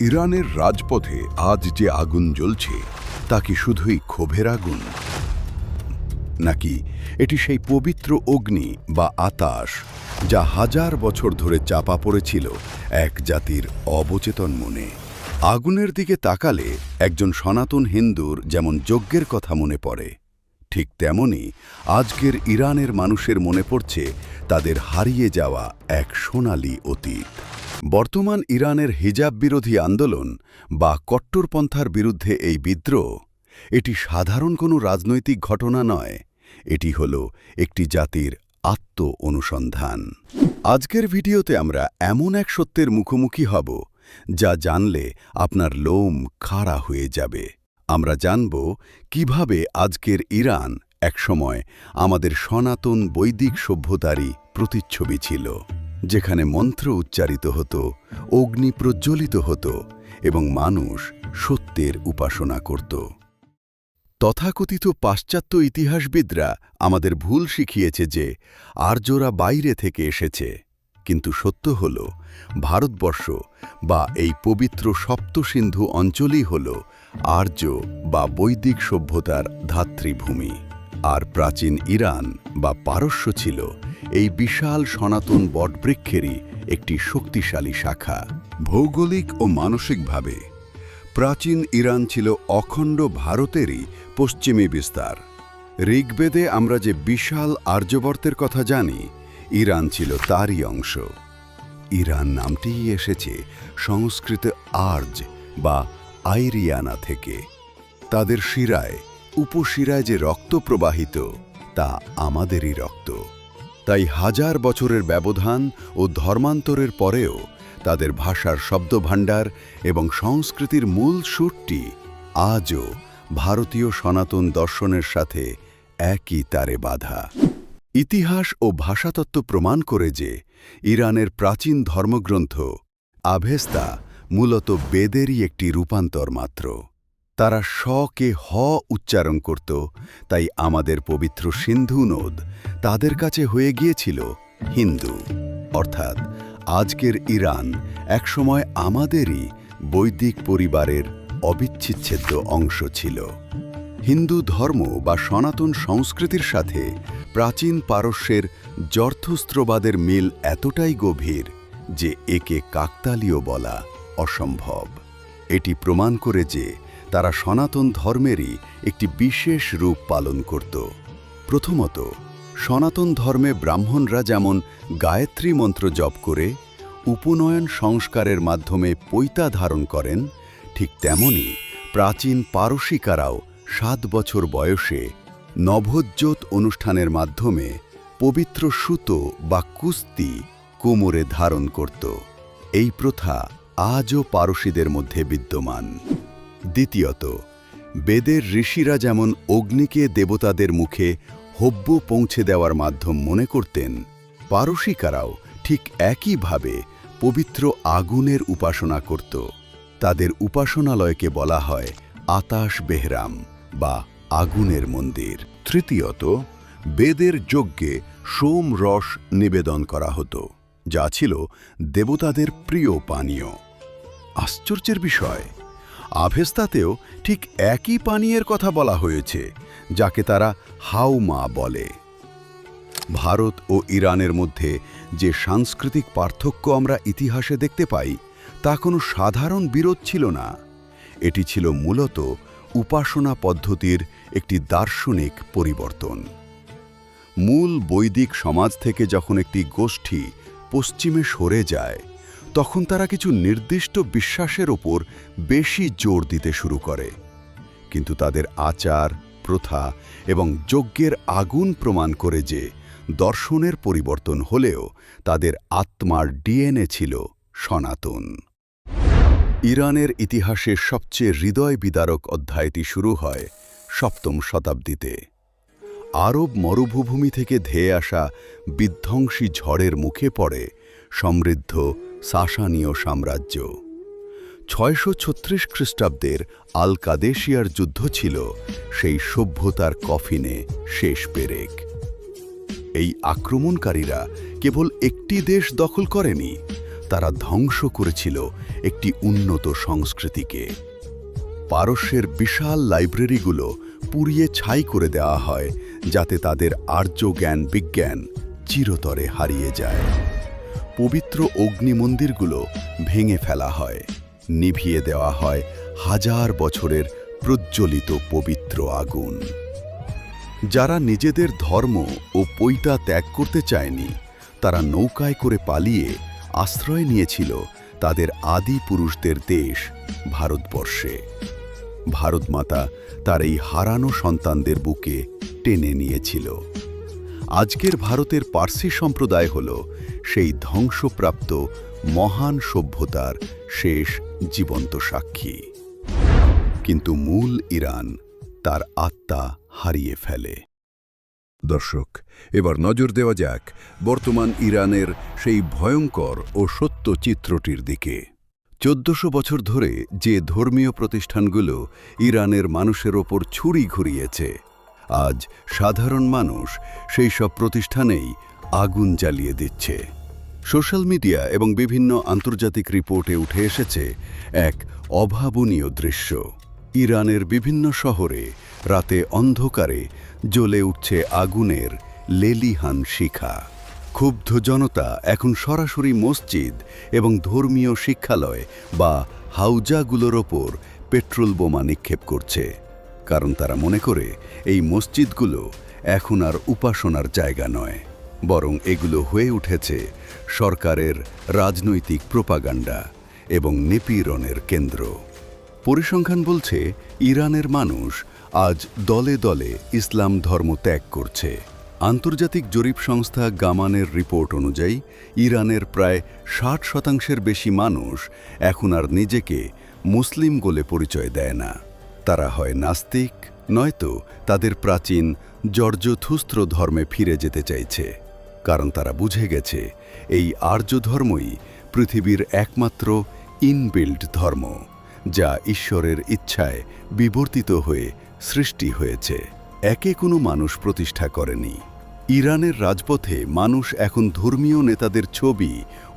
ইরানের রাজপথে আজ যে আগুন জ্বলছে, তা কি শুধুই ক্ষোভের আগুন? নাকি এটি সেই পবিত্র অগ্নি বা আতাস যা হাজার বছর ধরে চাপা পড়েছিল এক জাতির অবচেতন মনে? আগুনের দিকে তাকালে একজন সনাতন হিন্দুর যেমন যজ্ঞের কথা মনে পড়ে ঠিক তেমনি আজকের ইরানের মানুষের মনে পড়ছে তাদের হারিয়ে যাওয়া এক সোনালী অতীত। বর্তমান ইরানের হিজাব বিরোধী আন্দোলন বা কট্টরপন্থার বিরুদ্ধে এই বিদ্রোহ, এটি সাধারণ কোনো রাজনৈতিক ঘটনা নয়, এটি হল একটি জাতির আত্ম অনুসন্ধান আজকের ভিডিওতে আমরা এমন এক সত্যের মুখোমুখি হব যা জানলে আপনার লোম খাড়া হয়ে যাবে। আমরা জানব কীভাবে আজকের ইরান একসময় আমাদের সনাতন বৈদিক সভ্যতারই প্রতিচ্ছবি ছিল, যেখানে মন্ত্র উচ্চারিত হতো, অগ্নি প্রজ্বলিত হতো এবং মানুষ সত্যের উপাসনা করত। তথাকথিত পাশ্চাত্য ইতিহাসবিদরা আমাদের ভুল শিখিয়েছে যে আর্যরা বাইরে থেকে এসেছে, কিন্তু সত্য হল ভারতবর্ষ বা এই পবিত্র সপ্তসিন্ধু অঞ্চলই হল আর্য বা বৈদিক সভ্যতার ধাত্রীভূমি আর প্রাচীন ইরান বা পারস্য ছিল এই বিশাল সনাতন বটবৃক্ষেরই একটি শক্তিশালী শাখা। ভৌগোলিক ও মানসিকভাবে প্রাচীন ইরান ছিল অখণ্ড ভারতেরই পশ্চিমী বিস্তার। ঋগ্বেদে আমরা যে বিশাল আর্যবর্তের কথা জানি, ইরান ছিল তারই অংশ। ইরান নামটিই এসেছে সংস্কৃত আর্য বা আইরিয়ানা থেকে। তাদের শিরায়, উপশিরায় যে রক্ত প্রবাহিত, তা আমাদেরই রক্ত। তাই হাজার বছরের ব্যবধান ও ধর্মান্তরের পরেও তাদের ভাষার শব্দভাণ্ডার এবং সংস্কৃতির মূল সুরটি আজও ভারতীয় সনাতন দর্শনের সাথে একই তারে বাঁধা। ইতিহাস ও ভাষাতত্ত্ব প্রমাণ করে যে ইরানের প্রাচীন ধর্মগ্রন্থ আভেস্তা মূলত বেদেরই একটি রূপান্তর মাত্র। তারা স কে হ উচ্চারণ করত, তাই আমাদের পবিত্র সিন্ধু নদ তাদের কাছে হয়ে গিয়েছিল হিন্দু। অর্থাৎ আজকের ইরান একসময় আমাদেরই বৈদিক পরিবারের অবিচ্ছেদ্য অংশ ছিল। হিন্দু ধর্ম বা সনাতন সংস্কৃতির সাথে প্রাচীন পারস্যের জর্থস্ত্রবাদের মিল এতটাই গভীর যে একে কাকতালীয় বলা অসম্ভব। এটি প্রমাণ করে যে তারা সনাতন ধর্মেরই একটি বিশেষ রূপ পালন করত। প্রথমত, সনাতন ধর্মে ব্রাহ্মণরা যেমন গায়ত্রী মন্ত্র জপ করে, উপনয়ন সংস্কারের মাধ্যমে পৈতা ধারণ করেন, ঠিক তেমনি প্রাচীন পারসিকারাও সাত বছর বয়সে নভোজ্যোত অনুষ্ঠানের মাধ্যমে পবিত্র সুতো বা কুস্তি কোমরে ধারণ করত। এই প্রথা আজও পারসীদের মধ্যে বিদ্যমান। দ্বিতীয়ত, বেদের ঋষিরা যেমন অগ্নিকে দেবতাদের মুখে হব্য পৌঁছে দেওয়ার মাধ্যম মনে করতেন, পারসিকারাও ঠিক একইভাবে পবিত্র আগুনের উপাসনা করত। তাদের উপাসনালয়কে বলা হয় আতাশ বেহরাম বা আগুনের মন্দির। তৃতীয়ত, বেদের যজ্ঞে সোম রস নিবেদন করা হতো, যা ছিল দেবতাদের প্রিয় পানীয়। আশ্চর্যের বিষয়। আভেস্তাতেও ঠিক একই পানীয়ের কথা বলা হয়েছে, যাকে তারা হাউমা বলে। ভারত ও ইরানের মধ্যে যে সাংস্কৃতিক পার্থক্য আমরা ইতিহাসে দেখতে পাই, তা কোনো সাধারণ বিরোধ ছিল না। এটি ছিল মূলত উপাসনা পদ্ধতির একটি দার্শনিক পরিবর্তন। মূল বৈদিক সমাজ থেকে যখন একটি গোষ্ঠী পশ্চিমে সরে যায় তখন তারা কিছু নির্দিষ্ট বিশ্বাসের ওপর বেশি জোর দিতে শুরু করে। কিন্তু তাদের আচার, প্রথা এবং যজ্ঞের আগুন প্রমাণ করে যে দর্শনের পরিবর্তন হলেও তাদের আত্মার ডিএনএ ছিল সনাতন। ইরানের ইতিহাসে সবচেয়ে হৃদয় বিদারক অধ্যায়টি শুরু হয় সপ্তম শতাব্দীতে। আরব মরুভূমি থেকে ধেয়ে আসা বিধ্বংসী ঝড়ের মুখে পড়ে সমৃদ্ধ সাসানীয় সাম্রাজ্য। ছয়শো ছত্রিশ খ্রিস্টাব্দের আল কাদেশিয়ার যুদ্ধ ছিল, সেই সভ্যতার কফিনে শেষ পেরেক। এই আক্রমণকারীরা কেবল একটি দেশ দখল করেনি, তারা ধ্বংস করেছিল একটি উন্নত সংস্কৃতিকে। পারস্যের বিশাল লাইব্রেরিগুলো পুড়িয়ে ছাই করে দেওয়া হয়, যাতে তাদের আর্য জ্ঞান বিজ্ঞান চিরতরে হারিয়ে যায়। পবিত্র অগ্নি মন্দিরগুলো ভেঙে ফেলা হয়। নিভিয়ে দেওয়া হয় হাজার বছরের প্রজ্বলিত পবিত্র আগুন। যারা নিজেদের ধর্ম ও পৈতা ত্যাগ করতে চায়নি, তারা নৌকায় করে পালিয়ে আশ্রয় নিয়েছিল তাদের আদি পুরুষদের দেশ ভারতবর্ষে। ভারতমাতা তার এই হারানো সন্তানদের বুকে টেনে নিয়েছিল। আজকের ভারতের পার্সি সম্প্রদায় হল সেই ধ্বংসপ্রাপ্ত মহান সভ্যতার শেষ জীবন্ত সাক্ষী। কিন্তু মূল ইরান তার আত্মা হারিয়ে ফেলে। দর্শক, এবার নজর দেওয়া যাক বর্তমান ইরানের সেই ভয়ঙ্কর ও সত্য চিত্রটির দিকে। চোদ্দশো বছর ধরে যে ধর্মীয় প্রতিষ্ঠানগুলো ইরানের মানুষের ওপর ছুরি ঘুরিয়েছে আজ সাধারণ মানুষ সেই সব প্রতিষ্ঠানেই আগুন জ্বালিয়ে দিচ্ছে। সোশ্যাল মিডিয়া এবং বিভিন্ন আন্তর্জাতিক রিপোর্টে উঠে এসেছে এক অভাবনীয় দৃশ্য। ইরানের বিভিন্ন শহরে রাতে অন্ধকারে জ্বলে উঠছে আগুনের লেলিহান শিখা। ক্ষুব্ধ জনতা এখন সরাসরি মসজিদ এবং ধর্মীয় শিক্ষালয় বা হাউজাগুলোর ওপর পেট্রোল বোমা নিক্ষেপ করছে। কারণ তারা মনে করে এই মসজিদগুলো এখন আর উপাসনার জায়গা নয়, বরং এগুলো হয়ে উঠেছে সরকারের রাজনৈতিক প্রোপাগান্ডা এবং নিপীড়নের কেন্দ্র। পরিসংখ্যান বলছে, ইরানের মানুষ আজ দলে দলে ইসলাম ধর্ম ত্যাগ করছে। আন্তর্জাতিক জরিপ সংস্থা গামানের রিপোর্ট অনুযায়ী, ইরানের প্রায় ষাট শতাংশের বেশি মানুষ এখন আর নিজেকে মুসলিম বলে পরিচয় দেয় না। তারা হয় নাস্তিক, নয়তো তাদের প্রাচীন জর্জথুস্ত্র ধর্মে ফিরে যেতে চাইছে, কারণ তারা বুঝে গেছে এই আর্য ধর্মই পৃথিবীর একমাত্র ইনবিল্ড ধর্ম, যা ঈশ্বরের ইচ্ছায় বিবর্তিত হয়ে সৃষ্টি হয়েছে। একে কোনো মানুষ প্রতিষ্ঠা করেনি। ইরানের রাজপথে মানুষ এখন ধর্মীয় নেতাদের ছবি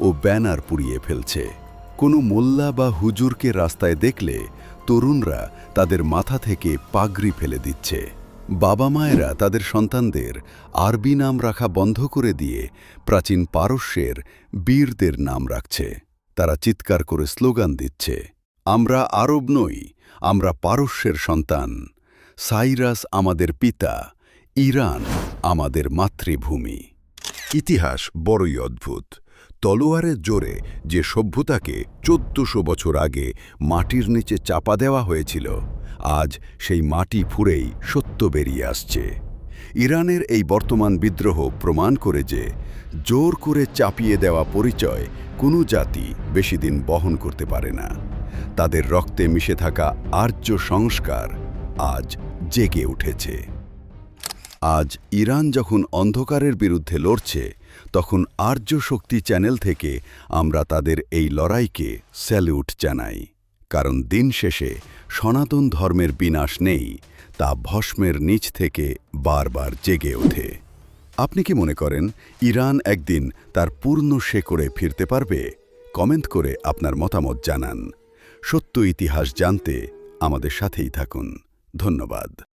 ও ব্যানার পুড়িয়ে ফেলছে। কোনো মোল্লা বা হুজুরকে রাস্তায় দেখলে তরুণরা তাদের মাথা থেকে পাগড়ি ফেলে দিচ্ছে। বাবা মায়েরা তাদের সন্তানদের আরবি নাম রাখা বন্ধ করে দিয়ে প্রাচীন পারস্যের বীরদের নাম রাখছে। তারা চিৎকার করে স্লোগান দিচ্ছে, আমরা আরব নই, আমরা পারস্যের সন্তান। সাইরাস আমাদের পিতা, ইরান আমাদের মাতৃভূমি। ইতিহাস বড়ই অদ্ভুত। তলোয়ারের জোরে যে সভ্যতাকে চোদ্দশো বছর আগে মাটির নিচে চাপা দেওয়া হয়েছিল, আজ সেই মাটি ফুঁড়েই সত্য বেরিয়ে আসছে। ইরানের এই বর্তমান বিদ্রোহ প্রমাণ করে যে জোর করে চাপিয়ে দেওয়া পরিচয় কোনো জাতি বেশি দিন বহন করতে পারে না। তাদের রক্তে মিশে থাকা আর্য সংস্কার আজ জেগে উঠেছে। আজ ইরান যখন অন্ধকারের বিরুদ্ধে লড়ছে তখন আর্য শক্তি চ্যানেল থেকে আমরা তাদের এই লড়াইকে স্যালিউট জানাই। কারণ দিন শেষে সনাতন ধর্মের বিনাশ নেই, তা ভস্মের নিচ থেকে বারবার জেগে ওঠে। আপনি কি মনে করেন, ইরান একদিন তার পূর্ণ শেকড়ে ফিরতে পারবে? কমেন্ট করে আপনার মতামত জানান। সত্য ইতিহাস জানতে আমাদের সাথেই থাকুন। ধন্যবাদ।